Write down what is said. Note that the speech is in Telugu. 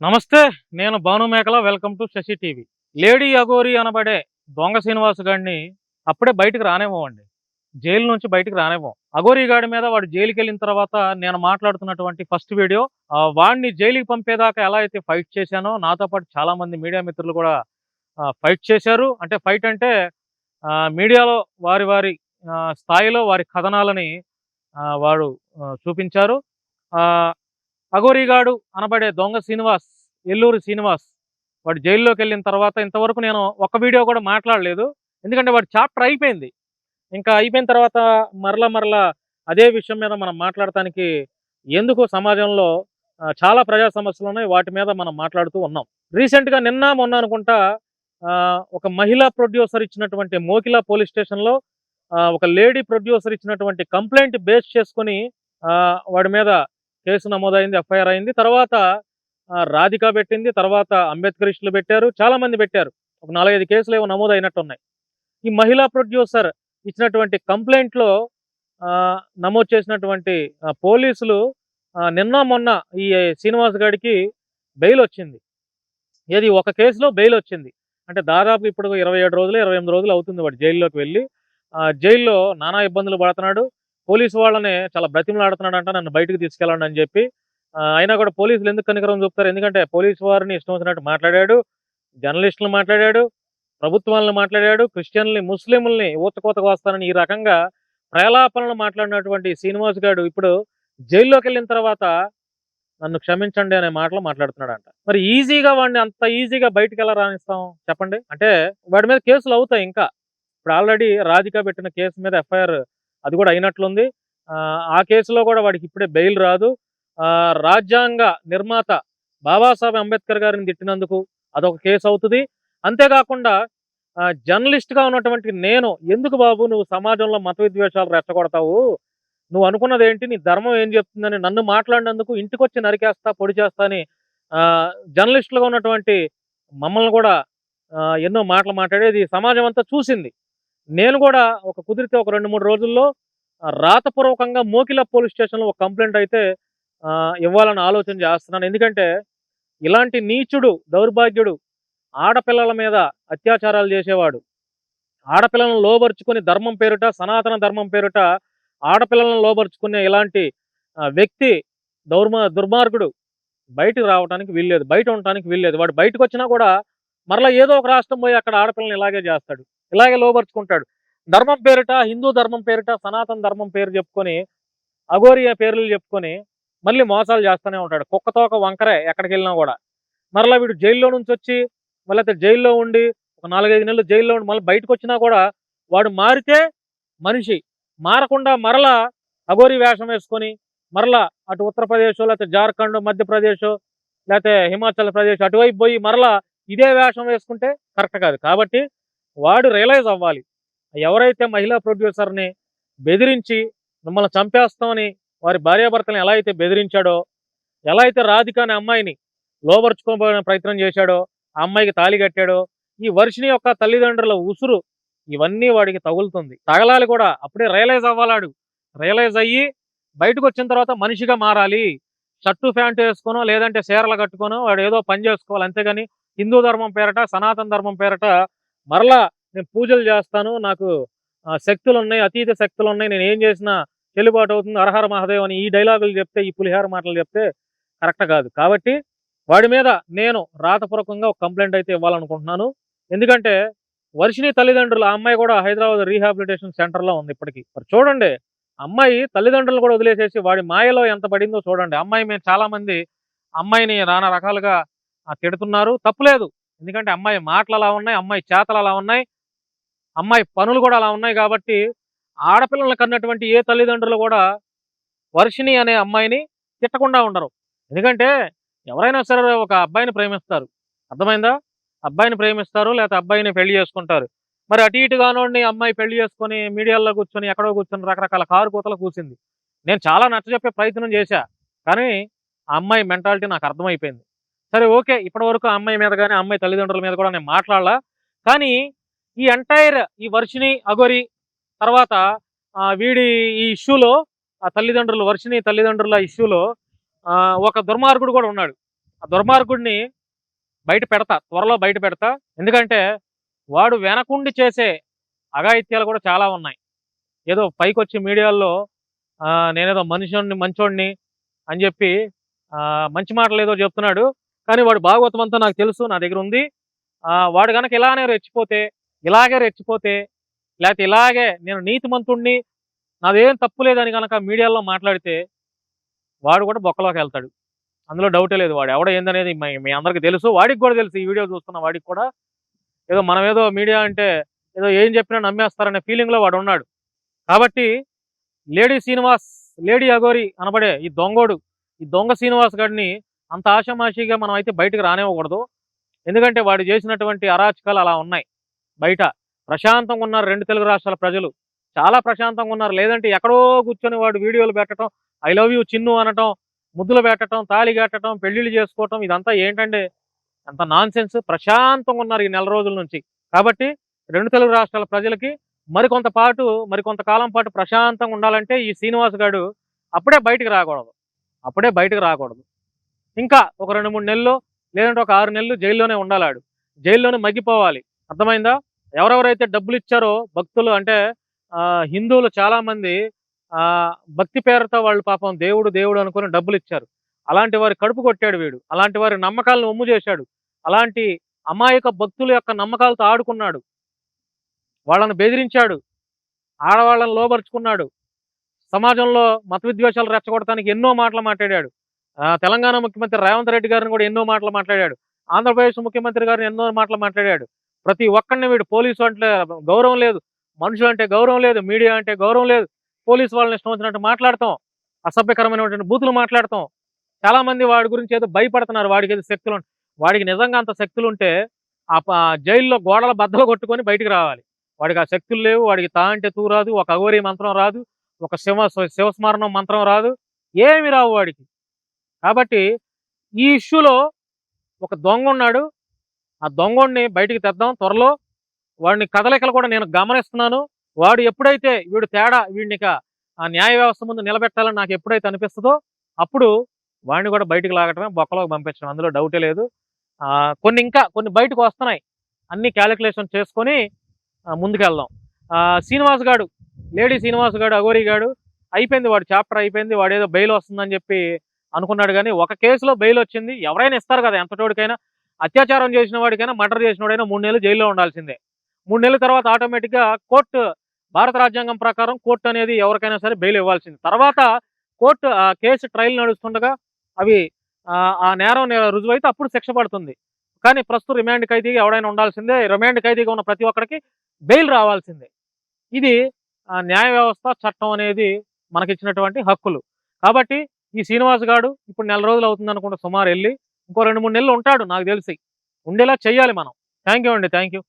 నమస్తే నేను Bhanu Mekala welcome to Sasi TV. Lady Aghori అనబడే దొంగ శ్రీనివాస్ గారిని అప్పుడే బయటకు రానివ్వండి జైలు నుంచి బయటకు రానివ్వం. అగోరి గాడి మీద వాడు జైలుకి వెళ్ళిన తర్వాత నేను మాట్లాడుతున్నటువంటి ఫస్ట్ వీడియో వాడిని జైలుకి పంపేదాకా ఎలా అయితే ఫైట్ చేశానో నాతో పాటు చాలా మంది మీడియా మిత్రులు కూడా ఫైట్ చేశారు. అంటే ఫైట్ అంటే ఆ, మీడియాలో వారి వారి ఆ, స్థాయిలో వారి కథనాలని వాడు చూపించారు. ఆ, అఘోరిగాడు అనబడే దొంగ శ్రీనివాస్ ఎల్లూరు శ్రీనివాస్ వాడు జైల్లోకి వెళ్ళిన తర్వాత ఇంతవరకు నేను ఒక వీడియో కూడా మాట్లాడలేదు. ఎందుకంటే వాడు చాప్టర్ అయిపోయింది. ఇంకా అయిపోయిన తర్వాత మరలా మరలా అదే విషయం మీద మనం మాట్లాడటానికి ఎందుకు సమాజంలో చాలా ప్రజా సమస్యలు ఉన్నాయి వాటి మీద మనం మాట్లాడుతూ ఉన్నాం. రీసెంట్గా నిన్న మొన్న అనుకుంటా ఆ, ఒక మహిళా ప్రొడ్యూసర్ ఇచ్చినటువంటి మోకిలా పోలీస్ స్టేషన్లో ఒక లేడీ ప్రొడ్యూసర్ ఇచ్చినటువంటి కంప్లైంట్ బేస్ చేసుకొని ఆ, వాడి మీద కేసు నమోదైంది ఎఫ్ఐఆర్ అయింది. తర్వాత రాధిక పెట్టింది తర్వాత అంబేద్కరిస్టులు పెట్టారు చాలా మంది పెట్టారు. ఒక నాలుగైదు కేసులు ఏమో నమోదు అయినట్టు ఉన్నాయి ఈ మహిళా ప్రొడ్యూసర్ ఇచ్చినటువంటి కంప్లైంట్లో ఆ, నమోదు చేసినటువంటి పోలీసులు నిన్న మొన్న ఈ శ్రీనివాస్ గారికి బెయిల్ వచ్చింది. ఏది ఒక కేసులో బెయిల్ వచ్చింది. అంటే దాదాపు ఇప్పుడు ఇరవై ఏడు రోజులు ఇరవై ఎనిమిది రోజులు అవుతుంది వాడు జైల్లోకి వెళ్ళి. ఆ, జైల్లో నానా ఇబ్బందులు పడుతున్నాడు. పోలీసు వాళ్ళని చాలా బ్రతిమలాడుతున్నాడు అంట నన్ను బయటకు తీసుకెళ్ళండి అని చెప్పి. అయినా కూడా పోలీసులు ఎందుకు కనికరం చూపుతారు? ఎందుకంటే పోలీసు వారిని ఇష్టం వచ్చినట్టు మాట్లాడాడు జర్నలిస్టులు మాట్లాడాడు ప్రభుత్వాలను మాట్లాడాడు క్రిస్టియన్లని ముస్లింలని ఊతకోతకు వస్తానని ఈ రకంగా ప్రలాపనలు మాట్లాడినటువంటి శ్రీనివాస్ గారు ఇప్పుడు జైల్లోకి వెళ్ళిన తర్వాత నన్ను క్షమించండి అనే మాటలు మాట్లాడుతున్నాడంట. మరి ఈజీగా వాడిని అంత ఈజీగా బయటికి ఎలా రాణిస్తాం చెప్పండి. అంటే వాడి మీద కేసులు అవుతాయి ఇంకా. ఇప్పుడు ఆల్రెడీ రాధిక పెట్టిన కేసు మీద ఎఫ్ఐఆర్ అది కూడా అయినట్లుంది. ఆ, ఆ కేసులో కూడా వాడికి ఇప్పుడే బెయిల్ రాదు. ఆ, రాజ్యాంగ నిర్మాత బాబాసాహెబ్ అంబేద్కర్ గారిని తిట్టినందుకు అదొక కేసు అవుతుంది. అంతేకాకుండా జర్నలిస్ట్గా జర్నలిస్ట్గా ఉన్నటువంటి నేను ఎందుకు బాబు నువ్వు సమాజంలో మత విద్వేషాలు రెచ్చగొడతావు? నువ్వు అనుకున్నది ఏంటి? నీ ధర్మం ఏం చెప్తుందని నన్ను మాట్లాడినందుకు ఇంటికి వచ్చి నరికేస్తా పొడి చేస్తా అని ఆ, జర్నలిస్టులుగా ఉన్నటువంటి మమ్మల్ని కూడా ఎన్నో మాటలు మాట్లాడేది సమాజం అంతా చూసింది. నేను కూడా ఒక కుదిరితే ఒక రెండు మూడు రోజుల్లో రాతపూర్వకంగా మోకిల పోలీస్ స్టేషన్లో ఒక కంప్లైంట్ అయితే ఇవ్వాలని ఆలోచన చేస్తున్నాను. ఎందుకంటే ఇలాంటి నీచుడు దౌర్భాగ్యుడు ఆడపిల్లల మీద అత్యాచారాలు చేసేవాడు. ఆడపిల్లలను లోబరుచుకుని ధర్మం పేరుట సనాతన ధర్మం పేరుట ఆడపిల్లలను లోబరుచుకునే ఇలాంటి వ్యక్తి దౌర్మ దుర్మార్గుడు బయటకు రావడానికి వీల్లేదు బయట ఉండటానికి వీల్లేదు. వాడు బయటకు వచ్చినా కూడా మరలా ఏదో ఒక రాష్ట్రం పోయి అక్కడ ఆడపిల్లని ఇలాగే చేస్తాడు. ఇలాగే లోపరుచుకుంటాడు ధర్మం పేరిట హిందూ ధర్మం పేరిట సనాతన ధర్మం పేరు చెప్పుకొని అఘోరియ పేర్లు చెప్పుకొని మళ్ళీ మోసాలు చేస్తూనే ఉంటాడు. కుక్కతోక వంకరే ఎక్కడికి వెళ్ళినా కూడా. మరలా వీడు జైల్లో నుంచి వచ్చి మళ్ళీ అయితే జైల్లో ఉండి ఒక నాలుగైదు నెలలు జైల్లో ఉండి మళ్ళీ బయటకు వచ్చినా కూడా వాడు మారితే మనిషి. మారకుండా మరలా అఘోరి వేషం వేసుకొని మరలా అటు ఉత్తరప్రదేశ్ లేకపోతే జార్ఖండ్ మధ్యప్రదేశ్ లేకపోతే హిమాచల్ ప్రదేశ్ అటువైపు పోయి మరలా ఇదే వేషం వేసుకుంటే కరెక్ట్ కాదు. కాబట్టి వాడు రియలైజ్ అవ్వాలి. ఎవరైతే మహిళా ప్రొడ్యూసర్ని బెదిరించి మిమ్మల్ని చంపేస్తామని వారి భార్యాభర్తలను ఎలా అయితే బెదిరించాడో ఎలా అయితే రాధిక అనే అమ్మాయిని లోపరుచుకోబోయే ప్రయత్నం చేశాడో ఆ అమ్మాయికి తాళి కట్టాడో ఈ వర్షిని యొక్క తల్లిదండ్రుల ఉసురు ఇవన్నీ వాడికి తగులుతుంది. తగలాలి కూడా. అప్పుడే రియలైజ్ అవ్వాలాడు. రియలైజ్ అయ్యి బయటకు వచ్చిన తర్వాత మనిషిగా మారాలి. షర్టు ప్యాంటు వేసుకోనో లేదంటే చీరలు కట్టుకోనో వాడు ఏదో పని చేసుకోవాలి. అంతేగాని హిందూ ధర్మం పేరట సనాతన ధర్మం పేరట మరలా నేను పూజలు చేస్తాను నాకు శక్తులు ఉన్నాయి అతీత శక్తులు ఉన్నాయి నేను ఏం చేసినా చెల్లుబాటు అవుతుంది. అర్హర మహాదేవ్ అని ఈ డైలాగులు చెప్తే ఈ పులిహార మాటలు చెప్తే కరెక్ట్ కాదు. కాబట్టి వాడి మీద నేను రాతపూర్వకంగా ఒక కంప్లైంట్ అయితే ఇవ్వాలనుకుంటున్నాను. ఎందుకంటే వర్షిని తల్లిదండ్రులు ఆ అమ్మాయి కూడా హైదరాబాద్ రీహాబిలిటేషన్ సెంటర్లో ఉంది ఇప్పటికి. మరి చూడండి అమ్మాయి తల్లిదండ్రులు కూడా వదిలేసేసి వాడి మాయలో ఎంత పడిందో చూడండి. అమ్మాయి మేము చాలా మంది అమ్మాయిని నానా రకాలుగా తిడుతున్నారు. తప్పులేదు ఎందుకంటే అమ్మాయి మాటలు అలా ఉన్నాయి అమ్మాయి చేతలు అలా ఉన్నాయి అమ్మాయి పనులు కూడా అలా ఉన్నాయి కాబట్టి ఆడపిల్లలను కన్నటువంటి ఏ తల్లిదండ్రులు కూడా వర్షిణి అనే అమ్మాయిని తిట్టకుండా ఉండరు. ఎందుకంటే ఎవరైనా సరే ఒక అబ్బాయిని ప్రేమిస్తారు. అర్థమైందా? అబ్బాయిని ప్రేమిస్తారు లేకపోతే అబ్బాయిని పెళ్ళి చేసుకుంటారు. మరి అటు ఇటుగానోడిని అమ్మాయి పెళ్ళి చేసుకొని మీడియాలో కూర్చొని ఎక్కడో కూర్చొని రకరకాల కారు కూతలు కూసింది. నేను చాలా నచ్చజెప్పే ప్రయత్నం చేశా. కానీ ఆ అమ్మాయి మెంటాలిటీ నాకు అర్థమైపోయింది. సరే ఓకే. ఇప్పటి వరకు ఆ అమ్మాయి మీద కానీ అమ్మాయి తల్లిదండ్రుల మీద కూడా నేను మాట్లాడాలా. కానీ ఈ ఎంటైర్ ఈ వర్షిని అగోరి తర్వాత వీడి ఈ ఇష్యూలో ఆ తల్లిదండ్రులు వర్షిని తల్లిదండ్రుల ఇష్యూలో ఒక దుర్మార్గుడు కూడా ఉన్నాడు. ఆ దుర్మార్గుడిని బయట పెడతా త్వరలో బయట పెడతా. ఎందుకంటే వాడు వెనకుండి చేసే అఘాయిత్యాలు కూడా చాలా ఉన్నాయి. ఏదో పైకి వచ్చి మీడియాల్లో నేనేదో మనిషిని మంచోడిని అని చెప్పి మంచి మాటలు ఏదో చెప్తున్నాడు. కానీ వాడు భాగవతం అంతా నాకు తెలుసు నా దగ్గర ఉంది. ఆ, వాడు కనుక ఇలానే రెచ్చిపోతే ఇలాగే రెచ్చిపోతే లేకపోతే ఇలాగే నేను నీతిమంతుణ్ణి నాదేం తప్పు లేదని కనుక మీడియాలో మాట్లాడితే వాడు కూడా బొక్కలోకి వెళ్తాడు. అందులో డౌటే లేదు వాడు. ఎవడ ఏందనేది మీ- మీ అందరికీ తెలుసు. వాడికి కూడా తెలుసు. ఈ వీడియో చూస్తున్న వాడికి కూడా. ఏదో మనం ఏదో మీడియా అంటే ఏదో ఏం చెప్పినా నమ్మేస్తారనే ఫీలింగ్లో వాడు ఉన్నాడు. కాబట్టి లేడీ శ్రీనివాస్ లేడీ అగోరి అనబడే ఈ దొంగోడు ఈ దొంగ శ్రీనివాస్ గారిని అంత ఆషమాషిగా మనం అయితే బయటకు రానివ్వకూడదు. ఎందుకంటే వాడు చేసినటువంటి అరాచకాలు అలా ఉన్నాయి. బయట ప్రశాంతంగా ఉన్నారు రెండు తెలుగు రాష్ట్రాల ప్రజలు. చాలా ప్రశాంతంగా ఉన్నారు. లేదంటే ఎక్కడో కూర్చొని వాడు వీడియోలు పెట్టడం ఐ లవ్ యూ చిన్ను అనటం ముద్దులు పెట్టడం తాళి కట్టడం పెళ్ళిళ్ళు చేసుకోవటం ఇదంతా ఏంటంటే అంత నాన్ సెన్స్ ప్రశాంతంగా ఉన్నారు ఈ నెల రోజుల నుంచి. కాబట్టి రెండు తెలుగు రాష్ట్రాల ప్రజలకి మరికొంత పాటు మరికొంత కాలం పాటు ప్రశాంతంగా ఉండాలంటే ఈ శ్రీనివాస్ గారు అప్పుడే బయటకు రాకూడదు. అప్పుడే బయటకు రాకూడదు. ఇంకా ఒక రెండు మూడు నెలలు లేదంటే ఒక ఆరు నెలలు జైల్లోనే ఉండాలాడు. జైల్లోనే మగ్గిపోవాలి. అర్థమైందా? ఎవరెవరైతే డబ్బులు ఇచ్చారో భక్తులు అంటే ఆ, హిందువులు చాలా మంది ఆ భక్తి పేరుతో వాళ్ళు పాపం దేవుడు దేవుడు అనుకుని డబ్బులు ఇచ్చారు. అలాంటి వారి కడుపు కొట్టాడు వీడు. అలాంటి వారి నమ్మకాలను ఒమ్ము చేశాడు. అలాంటి అమాయక భక్తుల యొక్క నమ్మకాలతో ఆడుకున్నాడు. వాళ్ళను బెదిరించాడు. ఆడవాళ్ళను లోబరుచుకున్నాడు. సమాజంలో మత విద్వేషాలు రెచ్చగొడటానికి ఎన్నో మాటలు మాట్లాడాడు. తెలంగాణ ముఖ్యమంత్రి రేవంత్ రెడ్డి గారిని కూడా ఎన్నో మాటలు మాట్లాడాడు. ఆంధ్రప్రదేశ్ ముఖ్యమంత్రి గారిని ఎన్నో మాటలు మాట్లాడాడు. ప్రతి ఒక్కరిని వీడు పోలీసు అంటే గౌరవం లేదు. మనుషులు అంటే గౌరవం లేదు. మీడియా అంటే గౌరవం లేదు. పోలీసు వాళ్ళని ఇష్టం వచ్చినట్టు మాట్లాడతాం. అసభ్యకరమైనటువంటి బూతులు మాట్లాడతాం. చాలా మంది వాడి గురించి ఏదో భయపడుతున్నారు. వాడికి ఏదో శక్తులు వాడికి నిజంగా అంత శక్తులు ఉంటే ఆ జైల్లో గోడల బద్దలు కొట్టుకొని బయటికి రావాలి. వాడికి ఆ శక్తులు లేవు. వాడికి తా అంటే తూ రాదు. ఒక అఘోరి మంత్రం రాదు. ఒక శివ శివస్మరణం మంత్రం రాదు. ఏమి రావు వాడికి. కాబట్టి ఈ ఇష్యూలో ఒక దొంగ ఉన్నాడు. ఆ దొంగని బయటికి తెద్దాం త్వరలో. వాడిని కదలికలు కూడా నేను గమనిస్తున్నాను. వాడు ఎప్పుడైతే వీడు తేడా వీడిని ఆ న్యాయ వ్యవస్థ ముందు నిలబెట్టాలని నాకు ఎప్పుడైతే అనిపిస్తుందో అప్పుడు వాడిని కూడా బయటికి లాగటమే బొక్కలోకి పంపించడం. అందులో డౌటే లేదు. కొన్ని ఇంకా కొన్ని బయటకు వస్తున్నాయి. అన్ని క్యాలిక్యులేషన్ చేసుకొని ముందుకెళ్దాం. శ్రీనివాస్ గాడు లేడీ శ్రీనివాస్ గాడు అగోరి గాడు అయిపోయింది వాడు చాప్టర్ అయిపోయింది. వాడు ఏదో బెయిల్ వస్తుందని చెప్పి అనుకున్నాడు కానీ ఒక కేసులో బెయిల్ వచ్చింది. ఎవరైనా ఇస్తారు కదా ఎంతటోడికైనా అత్యాచారం చేసిన వాడికైనా మర్డర్ చేసిన వాడైనా మూడు నెలలు జైల్లో ఉండాల్సిందే. మూడు నెలల తర్వాత ఆటోమేటిక్గా కోర్టు భారత రాజ్యాంగం ప్రకారం కోర్టు అనేది ఎవరికైనా సరే బెయిల్ ఇవ్వాల్సింది. తర్వాత కోర్టు ఆ కేసు ట్రయల్ నడుస్తుండగా అవి ఆ, నేరం రుజువైతే అప్పుడు శిక్ష పడుతుంది. కానీ ప్రస్తుతం రిమాండ్ ఖైదీగా ఎవడైనా ఉండాల్సిందే. రిమాండ్ ఖైదీగా ఉన్న ప్రతి ఒక్కరికి బెయిల్ రావాల్సిందే. ఇది ఆ, న్యాయ వ్యవస్థ చట్టం అనేది మనకిచ్చినటువంటి హక్కులు. కాబట్టి ఈ శ్రీనివాస్ గాడు ఇప్పుడు నెల రోజులు అవుతుంది అనుకుంటే సుమారు వెళ్ళి ఇంకో రెండు మూడు నెలలు ఉంటాడు నాకు తెలిసి. ఉండేలా చెయ్యాలి మనం. థ్యాంక్ యూ అండి థ్యాంక్ యూ